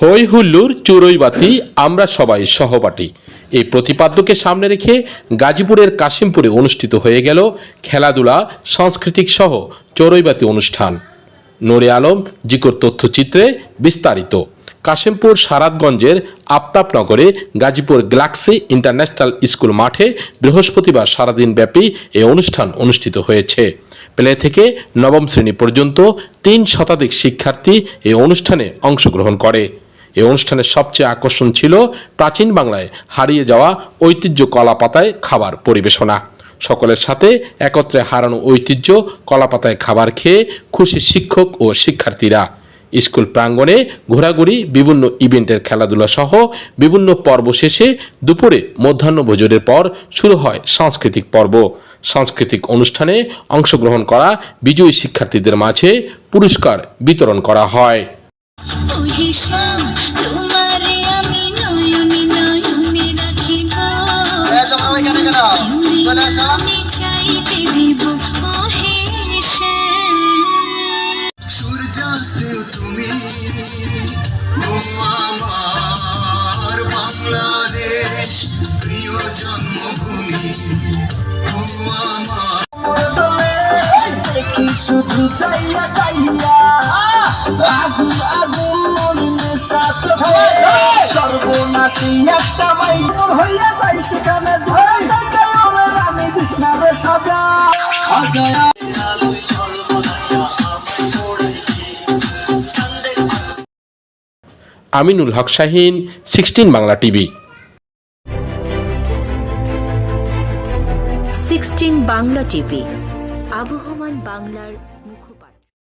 হই হুল্লুর চুরই বাতি, আমরা সবাই সহপাঠী। এই প্রতিপাদ্যকে সামনে রেখে গাজীপুরের কাশিমপুরে অনুষ্ঠিত হয়ে গেল খেলাধুলা, সাংস্কৃতিক সহ চড়ইবাতি অনুষ্ঠান। নোরে আলম, জিকোর তথ্যচিত্রে বিস্তারিত। কাশিমপুর সারাতগঞ্জের আফতাবনগরে গাজীপুর গ্যালাক্সি ইন্টারন্যাশনাল স্কুল মাঠে বৃহস্পতিবার সারাদিন ব্যাপী এই অনুষ্ঠান অনুষ্ঠিত হয়েছে। প্লে থেকে নবম শ্রেণি পর্যন্ত তিন শতাধিক শিক্ষার্থী এই অনুষ্ঠানে অংশগ্রহণ করে। এই অনুষ্ঠানের সবচেয়ে আকর্ষণ ছিল প্রাচীন বাংলায় হারিয়ে যাওয়া ঐতিহ্য কলা পাতায় খাবার পরিবেশনা। সকলের সাথে একত্রে হারানো ঐতিহ্য কলাপাতায় খাবার খেয়ে খুশি শিক্ষক ও শিক্ষার্থীরা। স্কুল প্রাঙ্গণে ঘোরাঘুরি, বিভিন্ন ইভেন্টের খেলাধুলা সহ বিভিন্ন পর্ব শেষে দুপুরে মধ্যাহ্ন ভোজনের পর শুরু হয় সাংস্কৃতিক পর্ব। সাংস্কৃতিক অনুষ্ঠানে অংশগ্রহণ করা বিজয়ী শিক্ষার্থীদের মাঝে পুরস্কার বিতরণ করা হয়। শুধু চাইয়া চাইয়া আগুন আগুন মন নেশা চোখে সর্বনাশী একটা মাই। হইয়া যাই সেখানে ধরে সাজা। Aminul Haque Shahin sixteen Bangla TV. Sixteen Bangla TV. আবহমান বাংলার